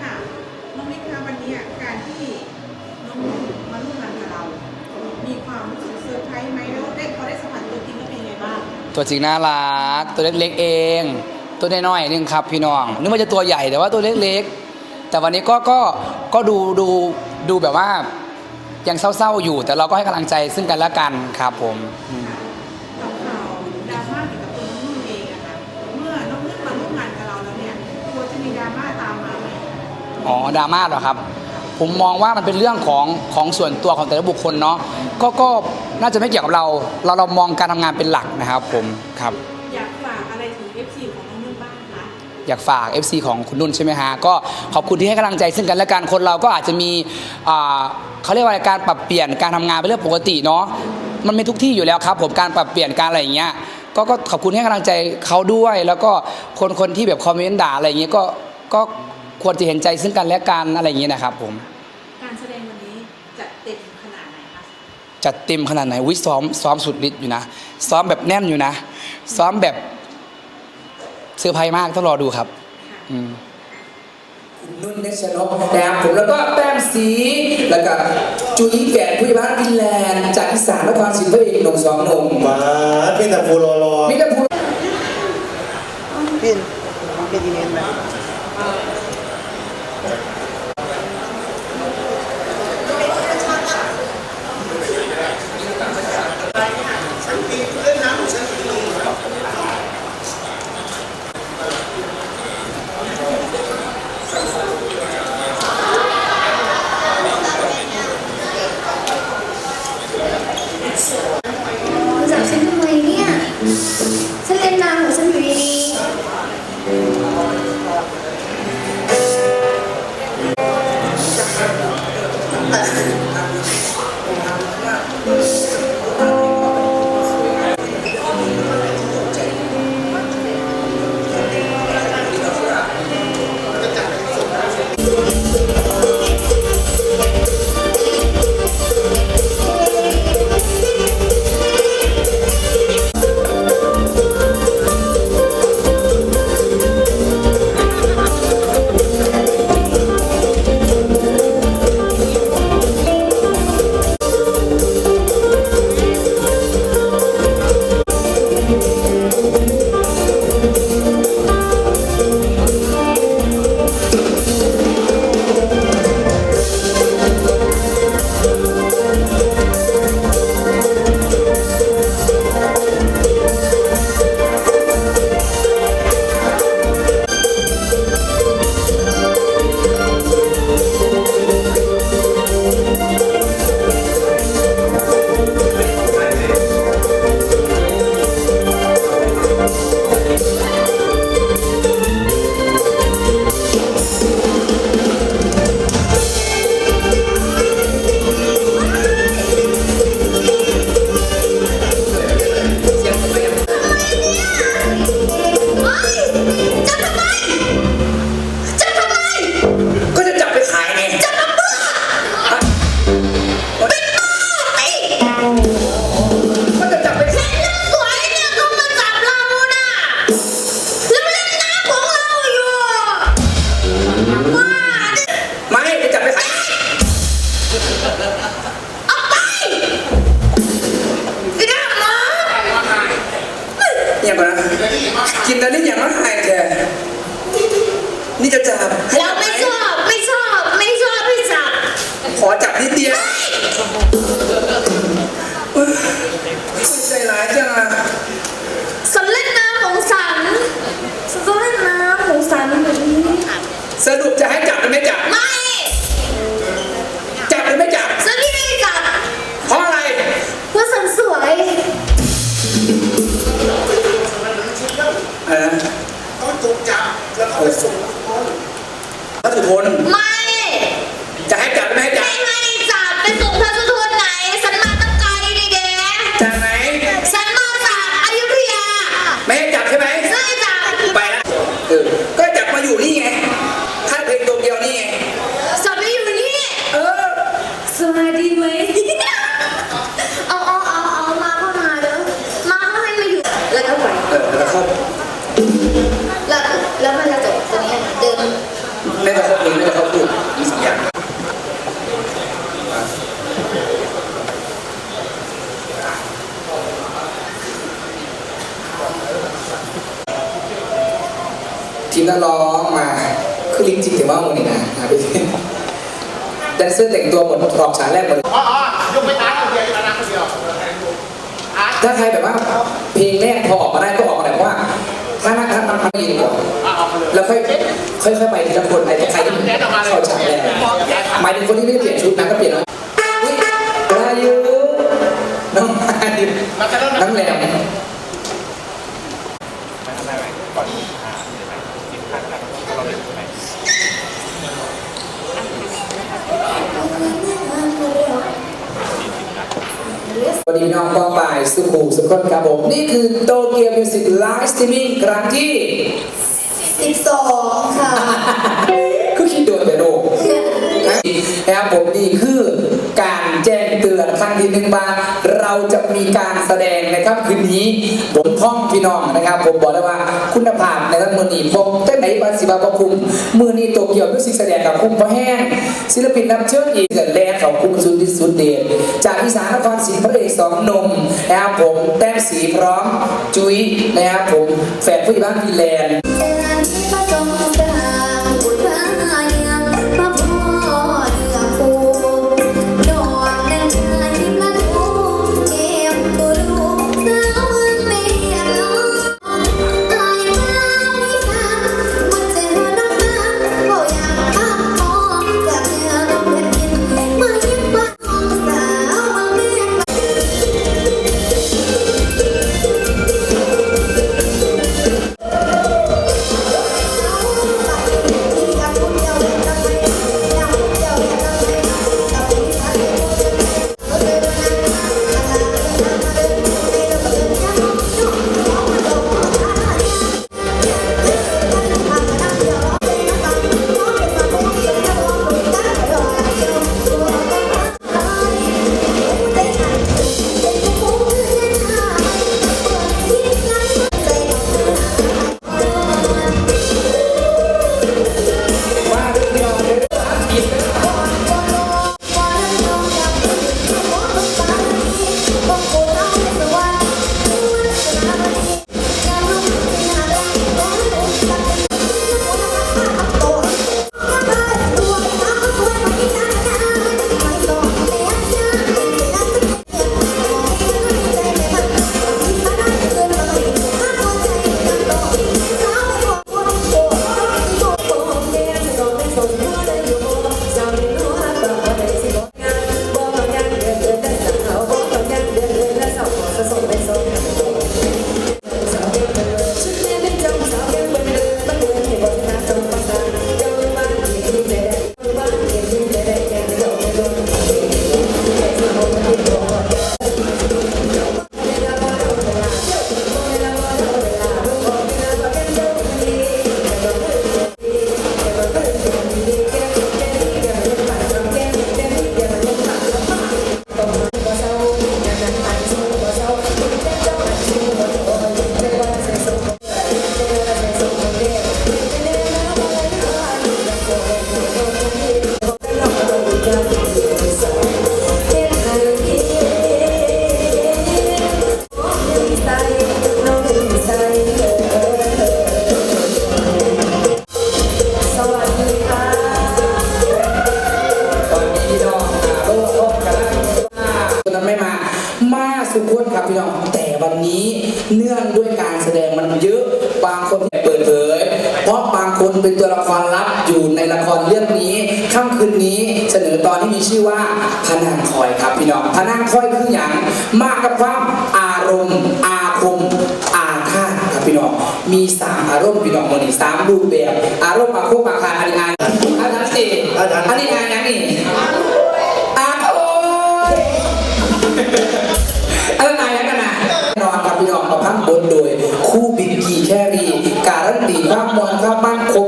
ค่ะน้องมิกคะวันนี้การที่น้องนุ่นมาร่วมงานกับเรา มีความรู้สึกเซอร์ไพรส์ไหมแล้วได้พอได้สัมผัสตัวจริงแล้เป็นยังไงบ้าง ตัวจริงน่ารัก ตัวเล็กๆเอง ตัวน้อยๆนึงครับพี่น้องนึกว่าจะตัวใหญ่แต่ว่าตัวเล็กๆ แต่วันนี้ก็ก็ก็ดูดูดูแบบว่ายังเศร้าๆอยู่ แต่เราก็ให้กำลังใจซึ่งกันและกันครับผมอืม อ๋อดราม่าเหรอครับ ผมมองว่ามันเป็นเรื่องของของส่วนตัวของแต่ละบุคคลเนาะก็ก็น่าจะไม่เกี่ยวกับเรา เราเรามองการทำงานเป็นหลักนะครับผมครับ อยากฝากอะไรถึง FC ของน้องนุ่นบ้างคะอยากฝาก FC ของคุณนุ่นใช่ไหมฮะก็ขอบคุณที่ให้กำลังใจซึ่งกันและกันคนเราก็อาจจะมีอ่าเขาเรียกว่าอะไรการปรับเปลี่ยนการทำงานเป็นเรื่องปกติเนาะมันมีทุกที่อยู่แล้วครับ ผมการปรับเปลี่ยนการอะไรอย่างเงี้ยก็ก็ขอบคุณที่ให้กำลังใจเขาด้วย แล้วก็คนคนที่แบบคอมเมนต์ด่าอะไรอย่างเงี้ยก็ก็ ควรจะเห็นใจซึ่งกันและกันอะไรอย่างเงี้ยนะครับผม การแสดงวันนี้จะเต็มขนาดไหนคะจัดเต็มขนาดไหนวิซ้อมซ้อมสุดฤทธิ์อยู่นะ ซ้อมแบบแน่นอยู่นะ ซ้อมแบบเซอร์ไพรส์มากต้องรอดูครับ อืม คุณนุ่นเนชนกนะครับผมแล้วก็แต้มสีแล้วก็จุ้ยแฝดผู้ใหญ่บ้านฟินแลนด์จากอีสานนครศรีพระเอกหนุ่มสองหนุ่มมาพี่แต่ฟูรอรอมิตรภูปินเป็นอีเมลไห มจั อย่างนะกินแล้วนี่อย่างนั้นหายแกนี่จะจับเราไม่สู้ แล้วก็แล้วแล้วมันจะจบตรงนี้เดินได้แต่เขาเองได้แต่เขาพูดมีสองอย่างทีมนักร้องมาคือลิงจริงแต่ว่ามันนี่นะหาไปที่แดนเซอร์แต่งตัวหมดรอบฉากแรกหมด อ๋ออ๋อยกไปอาร์ตคนเดียวอาร์ตคนเดียวอาร์ต ถ้าใครแบบว่าเพลงแรกพอออกมาได้ก็ออกมาแต่ว่าถ้านักถ้ามันไม่ยินก่อนแล้วค่อยค่อยๆไปทีละคนไอ้ใครที่เข้าฉากแรกหมายถึงคนที่ไม่ได้เปลี่ยนชุดนะก็เปลี่ยนแล้ว สุขุมสุขคนครับผมนี่คือโตเกียวมิวสิกไลฟ์สตรีมมิ่งครั้งที่สิบสองค่ะ คือคิดโดนแต่โด นะครับผมนี่คือการแจ้งเตือนครั้งที่หนึ่งว่าเราจะมีการแสดงนะครับคืนนี้บนห้องพี่น้องนะครับ ผมบอกเลยว่าคุณภาพในทั้งมือนี้ผมตั้ไหนบาสิบาประคุมมือนี้โตเกียวมิวสิกแสดงกับคุ้มพระแห้งศิลปินนำเชิญอีกเกิดแรกของคุ้มสุดที่สุดเดชจากอีสานนครศรีพระเอกสองนมนะครับผมแต้มสีพร้อมจุ้ยนะครับผมแฝดผู้ใหญ่บ้านฟินแลนด์ เยอะบางคนเปิดเผย เพราะบางคนเป็นตัวละครลับอยู่ในละครเรื่องนี้ค่ำคืนนี้เสนอตอนที่มีชื่อว่าพนางคอยครับพี่น้องพนางคอยคืออย่างมากกับความอารมณ์อาคมอาฆาตครับพี่น้องมีสามอารมณ์พี่น้องมันนี่สามรูปแบบอารมณ์ มั่นคง